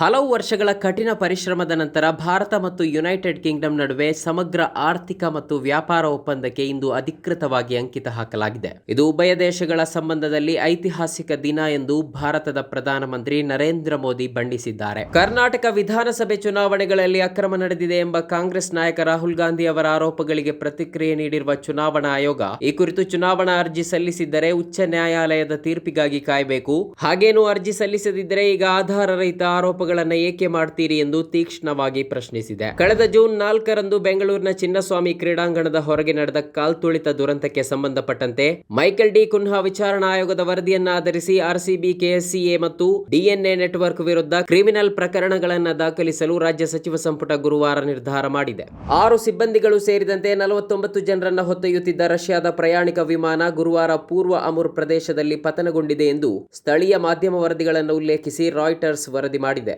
ಹಲವು ವರ್ಷಗಳ ಕಠಿಣ ಪರಿಶ್ರಮದ ನಂತರ ಭಾರತ ಮತ್ತು ಯುನೈಟೆಡ್ ಕಿಂಗ್ಡಮ್ ನಡುವೆ ಸಮಗ್ರ ಆರ್ಥಿಕ ಮತ್ತು ವ್ಯಾಪಾರ ಒಪ್ಪಂದಕ್ಕೆ ಇಂದು ಅಧಿಕೃತವಾಗಿ ಅಂಕಿತ ಹಾಕಲಾಗಿದೆ. ಇದು ಉಭಯ ದೇಶಗಳ ಸಂಬಂಧದಲ್ಲಿ ಐತಿಹಾಸಿಕ ದಿನ ಎಂದು ಭಾರತದ ಪ್ರಧಾನಮಂತ್ರಿ ನರೇಂದ್ರ ಮೋದಿ ಬಣ್ಣಿಸಿದ್ದಾರೆ. ಕರ್ನಾಟಕ ವಿಧಾನಸಭೆ ಚುನಾವಣೆಗಳಲ್ಲಿ ಅಕ್ರಮ ನಡೆದಿದೆ ಎಂಬ ಕಾಂಗ್ರೆಸ್ ನಾಯಕ ರಾಹುಲ್ ಗಾಂಧಿ ಅವರ ಆರೋಪಗಳಿಗೆ ಪ್ರತಿಕ್ರಿಯೆ ನೀಡಿರುವ ಚುನಾವಣಾ ಆಯೋಗ, ಈ ಕುರಿತು ಚುನಾವಣಾ ಅರ್ಜಿ ಸಲ್ಲಿಸಿದ್ದರೆ ಉಚ್ಚ ನ್ಯಾಯಾಲಯದ ತೀರ್ಪಿಗಾಗಿ ಕಾಯಬೇಕು. ಹಾಗೇನು ಅರ್ಜಿ ಸಲ್ಲಿಸದಿದ್ದರೆ ಈಗ ಆಧಾರ ರಹಿತ ಆರೋಪಗಳನ್ನ ಏಕೆ ಮಾಡ್ತೀರಿ ಎಂದು ತೀಕ್ಷ್ಣವಾಗಿ ಪ್ರಶ್ನಿಸಿದೆ. ಕಳೆದ ಜೂನ್ ನಾಲ್ಕರಂದು ಬೆಂಗಳೂರಿನ ಚಿನ್ನಸ್ವಾಮಿ ಕ್ರೀಡಾಂಗಣದ ಹೊರಗೆ ನಡೆದ ಕಾಲ್ತುಳಿತ ದುರಂತಕ್ಕೆ ಸಂಬಂಧಪಟ್ಟಂತೆ ಮೈಕೆಲ್ ಡಿ ಕುನ್ಹಾ ವಿಚಾರಣಾ ಆಯೋಗದ ವರದಿಯನ್ನಾಧರಿಸಿ ಆರ್ಸಿಬಿ, ಕೆಎಸ್ಸಿಎ ಮತ್ತು ಡಿಎನ್ಎ ನೆಟ್ವರ್ಕ್ ವಿರುದ್ಧ ಕ್ರಿಮಿನಲ್ ಪ್ರಕರಣಗಳನ್ನು ದಾಖಲಿಸಲು ರಾಜ್ಯ ಸಚಿವ ಸಂಪುಟ ಗುರುವಾರ ನಿರ್ಧಾರ ಮಾಡಿದೆ. ಆರು ಸಿಬ್ಬಂದಿಗಳು ಸೇರಿದಂತೆ ನಲವತ್ತೊಂಬತ್ತು ಜನರನ್ನು ಹೊತ್ತೊಯ್ಯುತ್ತಿದ್ದ ರಷ್ಯಾದ ಪ್ರಯಾಣಿಕ ವಿಮಾನ ಗುರುವಾರ ಪೂರ್ವ ಅಮುರ್ ಪ್ರದೇಶದಲ್ಲಿ ಪತನಗೊಂಡಿದೆ ಎಂದು ಸ್ಥಳೀಯ ಮಾಧ್ಯಮ ವರದಿಗಳನ್ನು ಉಲ್ಲೇಖಿಸಿ ರಾಯ್ಟರ್ಸ್ ವರದಿ ಮಾಡಿದೆ.